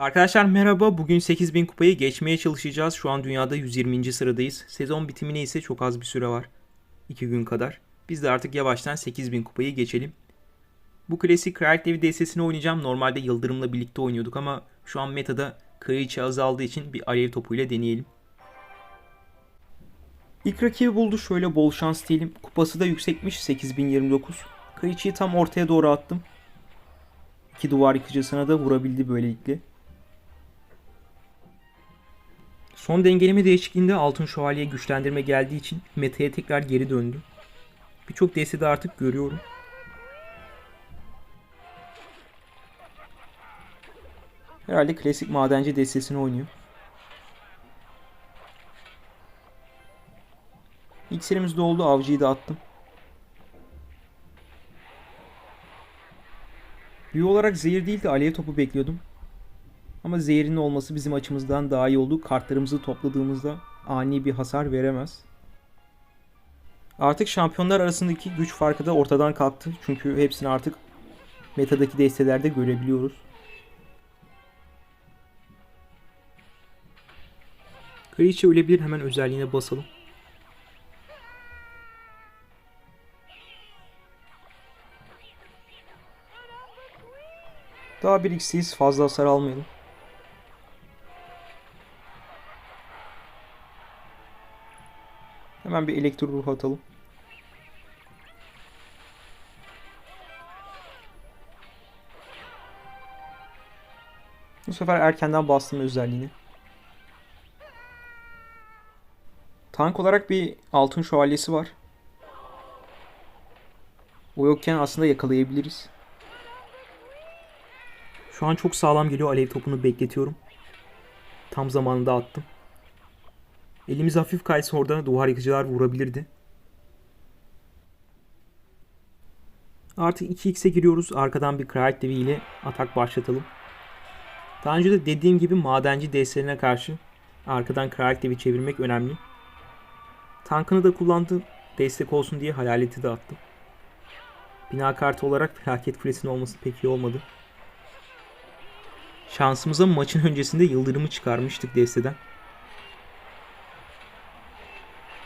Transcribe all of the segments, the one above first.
Arkadaşlar merhaba. Bugün 8000 kupayı geçmeye çalışacağız. Şu an dünyada 120. sıradayız. Sezon bitimine ise çok az bir süre var. 2 gün kadar. Biz de artık yavaştan 8000 kupayı geçelim. Bu klasik Kraliyet Devi DS'sini oynayacağım. Normalde Yıldırım'la birlikte oynuyorduk ama şu an metada kraliçe azaldığı için bir alev topuyla deneyelim. İlk rakibi buldu. Şöyle bol şans diyelim. Kupası da yüksekmiş. 8029. Kraliçeyi tam ortaya doğru attım. İki duvar yıkıcısına da vurabildi böylelikle. Son dengeleme değişikliğinde altın şövalye güçlendirme geldiği için meta'ya tekrar geri döndü. Birçok destede artık görüyorum. Herhalde klasik madenci destesini oynuyor. İksirimiz doldu. Avcıyı da attım. Büyü olarak zehir değil de alev topu bekliyordum. Ama zehrin olması bizim açımızdan daha iyi oldu. Kartlarımızı topladığımızda ani bir hasar veremez. Artık şampiyonlar arasındaki güç farkı da ortadan kalktı. Çünkü hepsini artık metadaki destelerde görebiliyoruz. Kraliçe ölebilir hemen özelliğine basalım. Daha bir eksiyiz fazla hasar almayalım. Hemen bir elektro ruh atalım. Bu sefer erkenden bastım özelliğini. Tank olarak bir altın şövalyesi var. O yokken aslında yakalayabiliriz. Şu an çok sağlam geliyor. Alev topunu bekletiyorum. Tam zamanında attım. Elimiz hafif kaysa orada duvar yıkıcılar vurabilirdi. Artık 2x'e giriyoruz. Arkadan bir Kraliyet Devi ile atak başlatalım. Daha önce de dediğim gibi madenci destlerine karşı arkadan Kraliyet Devi çevirmek önemli. Tankını da kullandı. Destek olsun diye hayaleti de attım. Bina kartı olarak felaket kulesinin olması pek iyi olmadı. Şansımıza maçın öncesinde yıldırımı çıkarmıştık desteden.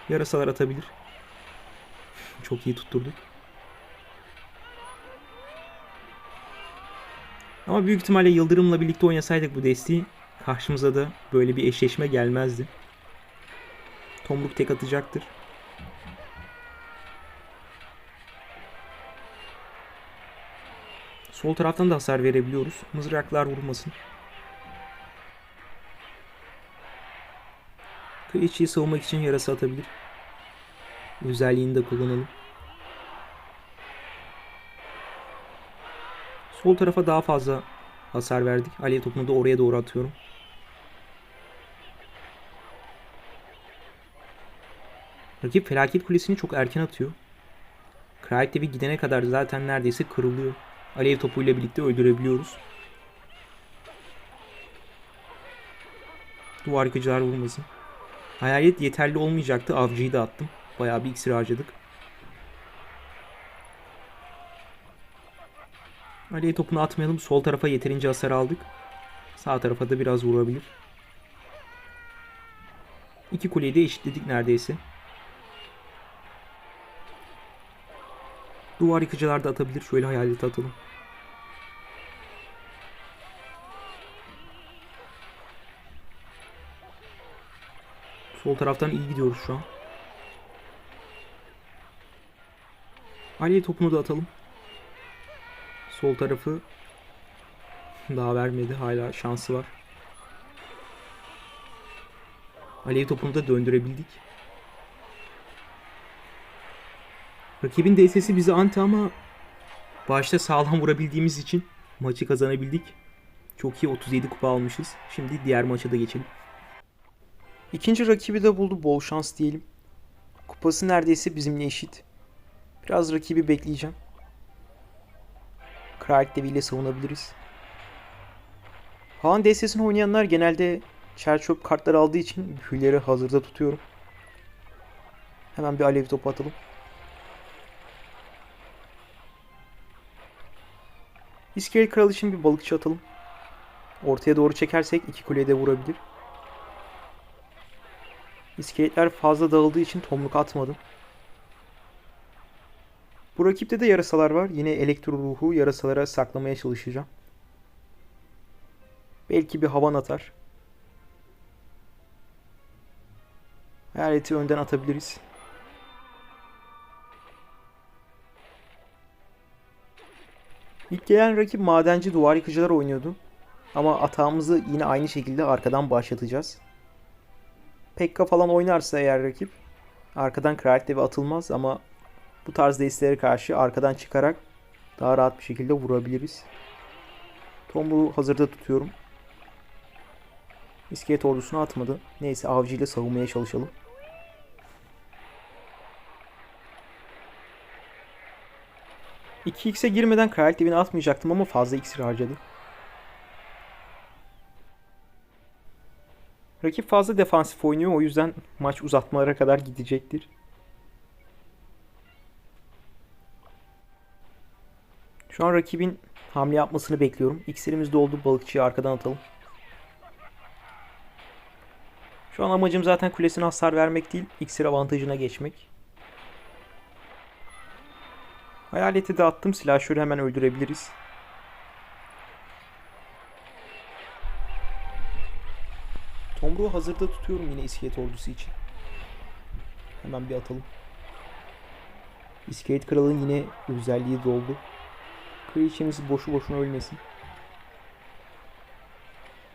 Yarasalar atabilir. Çok iyi tutturduk. Ama büyük ihtimalle Yıldırım'la birlikte oynasaydık bu desteği karşımıza da böyle bir eşleşme gelmezdi. Tomruk tek atacaktır. Sol taraftan da hasar verebiliyoruz. Mızraklar vurmasın. Kraliçeyi savunmak için yarası atabilir. Özelliğini de kullanalım. Sol tarafa daha fazla hasar verdik. Alev topunu da oraya doğru atıyorum. Rakip felaket kulesini çok erken atıyor. Kraliyet Devi gidene kadar zaten neredeyse kırılıyor. Alev topuyla birlikte öldürebiliyoruz. Duvar yıkıcılar vurmasın. Hayalet yeterli olmayacaktı. Avcıyı da attım. Bayağı bir iksir harcadık. Alev topunu atmayalım. Sol tarafa yeterince hasar aldık. Sağ tarafa da biraz vurabilir. İki kuleyi de eşitledik neredeyse. Duvar yıkıcılar da atabilir. Şöyle hayaleti atalım. Sol taraftan iyi gidiyoruz şu an. Aliye topunu da atalım. Sol tarafı daha vermedi. Hala şansı var. Alev topunu da döndürebildik. Rakibin DS'si bize anti ama başta sağlam vurabildiğimiz için maçı kazanabildik. Çok iyi 37 kupa almışız. Şimdi diğer maça da geçelim. İkinci rakibi de buldu. Bol şans diyelim. Kupası neredeyse bizimle eşit. Biraz rakibi bekleyeceğim. Kraliyet Devi ile savunabiliriz. Haan DS'sini oynayanlar genelde çerçöp kartlar aldığı için büyüleri hazırda tutuyorum. Hemen bir alev topu atalım. İskelet Kral için bir balıkçı atalım. Ortaya doğru çekersek iki kuleye de vurabilir. İskeletler fazla dağıldığı için tomruk atmadım. Bu rakipte de yarasalar var. Yine elektro ruhu yarasalara saklamaya çalışacağım. Belki bir havan atar. Hayaleti önden atabiliriz. İlk gelen rakip madenci duvar yıkıcılar oynuyordu. Ama atağımızı yine aynı şekilde arkadan başlatacağız. Pekka falan oynarsa eğer rakip arkadan kraliyet devi atılmaz ama bu tarz destelere karşı arkadan çıkarak daha rahat bir şekilde vurabiliriz. Tomruğu hazırda tutuyorum. İskelet ordusunu atmadı. Neyse avcıyla savunmaya çalışalım. İki x'e girmeden devini atmayacaktım ama fazla iksir harcadı. Rakip fazla defansif oynuyor o yüzden maç uzatmalara kadar gidecektir. Şu an rakibin hamle yapmasını bekliyorum. İksirimiz doldu. Balıkçıyı arkadan atalım. Şu an amacım zaten kulesine hasar vermek değil, iksir avantajına geçmek. Hayaleti de attım. Silahşörü hemen öldürebiliriz. Tomruğu hazırda tutuyorum yine iskelet ordusu için. Hemen bir atalım. İskelet kralın yine özelliği doldu. Kraliçemiz boşu boşuna ölmesin.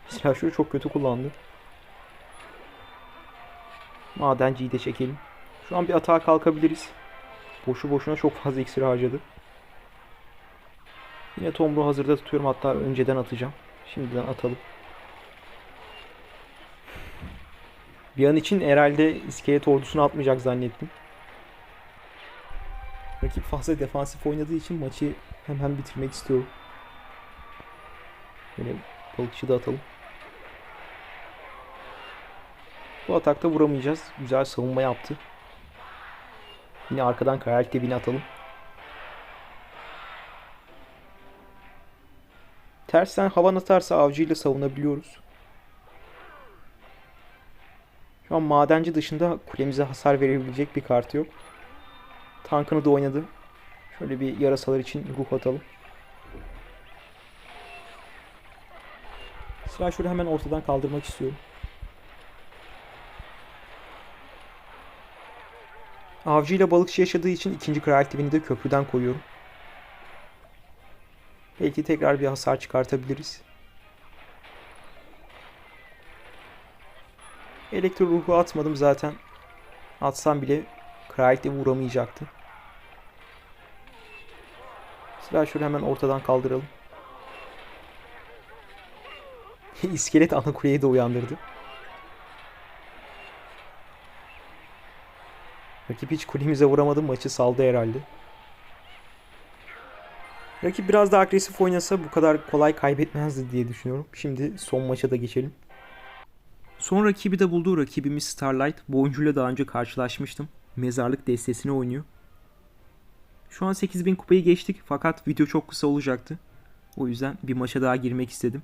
Silahşörü çok kötü kullandı. Madenciyi de çekelim. Şu an bir atağa kalkabiliriz. Boşu boşuna çok fazla iksir harcadı. Yine tomruğu hazırda tutuyorum. Hatta önceden atacağım. Şimdiden atalım. Bir an için herhalde iskelet ordusunu atmayacak zannettim. Rakip fazla defansif oynadığı için maçı hemen bitirmek istiyorum. Böyle balıkçı da atalım. Bu atakta vuramayacağız. Güzel savunma yaptı. Yine arkadan kayarak debini atalım. Tersten havan atarsa avcıyla savunabiliyoruz. Şu an madenci dışında kulemize hasar verebilecek bir kart yok. Tankını da oynadı. Şöyle bir yarasalar için ruh atalım. Sıra şöyle hemen ortadan kaldırmak istiyorum. Avcı ile balıkçı yaşadığı için ikinci kraliyet divini de köprüden koyuyorum. Belki tekrar bir hasar çıkartabiliriz. Elektro ruhu atmadım zaten. Atsam bile kraliyet divi vuramayacaktı. Silah şöyle hemen ortadan kaldıralım. İskelet ana kuleyi de uyandırdı. Rakip hiç kulemize vuramadı. Maçı saldı herhalde. Rakip biraz daha agresif oynasa bu kadar kolay kaybetmezdi diye düşünüyorum. Şimdi son maça da geçelim. Son rakibi de buldu. Rakibimiz Starlight. Bu oyuncuyla daha önce karşılaşmıştım. Mezarlık destesini oynuyor. Şu an 8000 kupayı geçtik fakat video çok kısa olacaktı. O yüzden bir maça daha girmek istedim.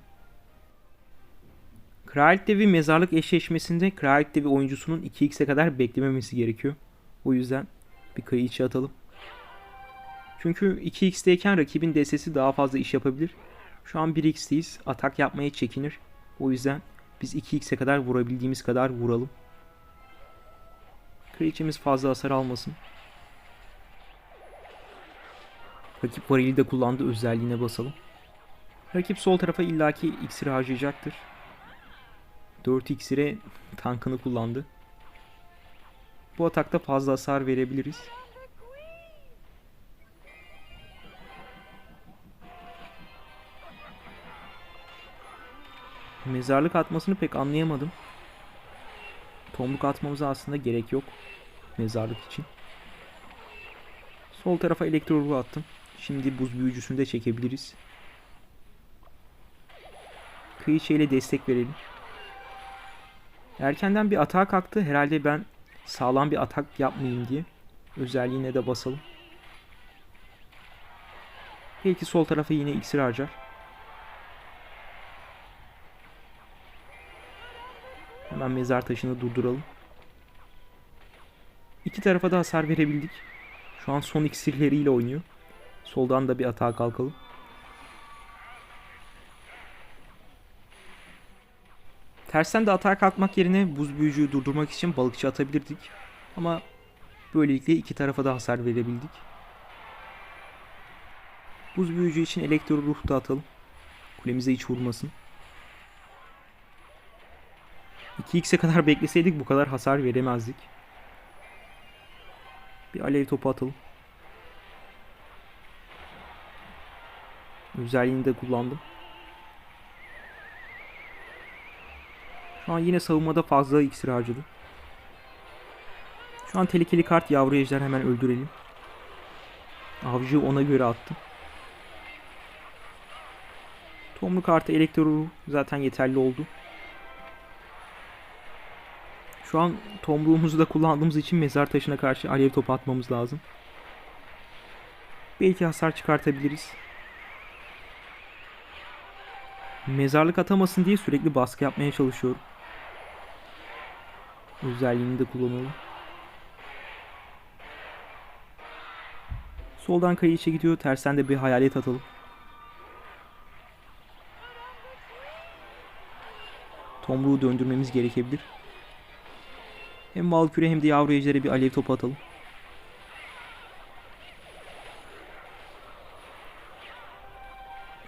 Kraliyet Devi mezarlık eşleşmesinde Kraliyet Devi oyuncusunun 2x'e kadar beklememesi gerekiyor. O yüzden bir kayı içe atalım. Çünkü 2x'teyken rakibin DS'si daha fazla iş yapabilir. Şu an 1x'teyiz. Atak yapmaya çekinir. O yüzden biz 2x'e kadar vurabildiğimiz kadar vuralım. Kraliçemiz fazla hasar almasın. Rakip varili de kullandı özelliğine basalım. Rakip sol tarafa illaki iksir harcayacaktır. 4 iksire tankını kullandı. Bu atakta fazla hasar verebiliriz. Mezarlık atmasını pek anlayamadım. Tomruk atmamıza aslında gerek yok. Mezarlık için. Sol tarafa elektro attım. Şimdi buz büyücüsünü de çekebiliriz. Kıyıçe ile destek verelim. Erkenden bir atağa kalktı. Herhalde ben sağlam bir atak yapmayayım diye. Özelliğine de basalım. Belki sol tarafa yine iksir harcar. Hemen mezar taşını durduralım. İki tarafa da hasar verebildik. Şu an son iksirleriyle oynuyor. Soldan da bir atağa kalkalım. Tersten de atağa kalkmak yerine buz büyücüyü durdurmak için balıkçı atabilirdik. Ama böylelikle iki tarafa da hasar verebildik. Buz büyücü için elektro ruh da atalım. Kulemize hiç vurmasın. 2x'e kadar bekleseydik bu kadar hasar veremezdik. Bir alev topu atalım. Özelliğini de kullandım. Şu an yine savunmada fazla iksir harcadı. Şu an tehlikeli kart yavru ejder hemen öldürelim. Avcı ona göre attı. Tomru kartı elektro zaten yeterli oldu. Şu an tomruğumuzu da kullandığımız için mezar taşına karşı alev topu atmamız lazım. Belki hasar çıkartabiliriz. Mezarlık atamasın diye sürekli baskı yapmaya çalışıyorum. Özelliğini de kullanalım. Soldan kayışa gidiyor. Tersten de bir hayalet atalım. Tomruğu döndürmemiz gerekebilir. Hem Valkyrie hem de yavru ejdere bir alev topu atalım.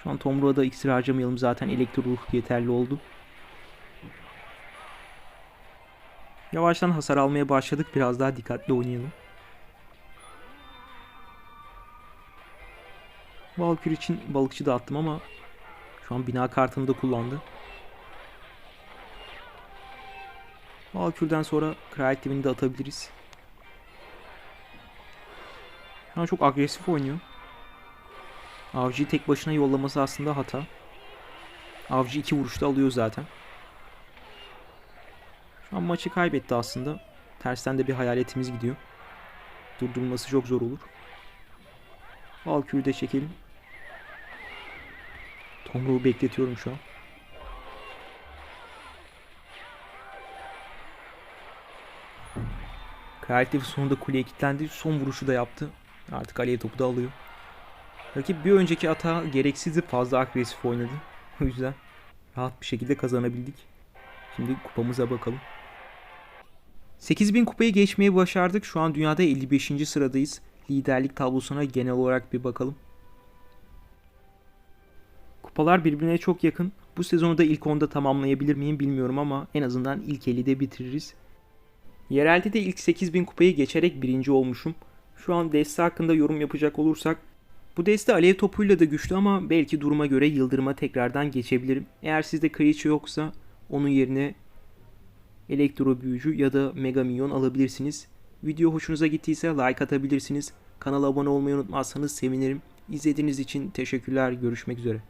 Şu an Tomruğ'a da iksir harcamayalım. Zaten elektro ruh yeterli oldu. Yavaştan hasar almaya başladık. Biraz daha dikkatli oynayalım. Valkyrie için balıkçı da attım ama şu an bina kartını da kullandı. Valkür'den sonra Kreativini de atabiliriz. An çok agresif oynuyor. Avcı'yı tek başına yollaması aslında hata. Avcı iki vuruşta alıyor zaten. Şu an maçı kaybetti aslında. Tersten de bir hayaletimiz gidiyor. Durdurulması çok zor olur. Valkür'ü de çekelim. Tomruğu bekletiyorum şu an. Kreatif sonunda kuleye kilitlendi. Son vuruşu da yaptı. Artık alev topu da alıyor. Rakip bir önceki ata gereksizdi fazla agresif oynadı. O yüzden rahat bir şekilde kazanabildik. Şimdi kupamıza bakalım. 8000 kupayı geçmeyi başardık. Şu an dünyada 55. sıradayız. Liderlik tablosuna genel olarak bir bakalım. Kupalar birbirine çok yakın. Bu sezonu da ilk 10'da tamamlayabilir miyim bilmiyorum ama en azından ilk 50'de bitiririz. Yerelde de ilk 8000 kupayı geçerek birinci olmuşum. Şu an deste hakkında yorum yapacak olursak bu deste alev topuyla da güçlü ama belki duruma göre yıldırıma tekrardan geçebilirim. Eğer sizde Kayıcı yoksa onun yerine elektro büyücü ya da mega minyon alabilirsiniz. Video hoşunuza gittiyse like atabilirsiniz. Kanala abone olmayı unutmazsanız sevinirim. İzlediğiniz için teşekkürler. Görüşmek üzere.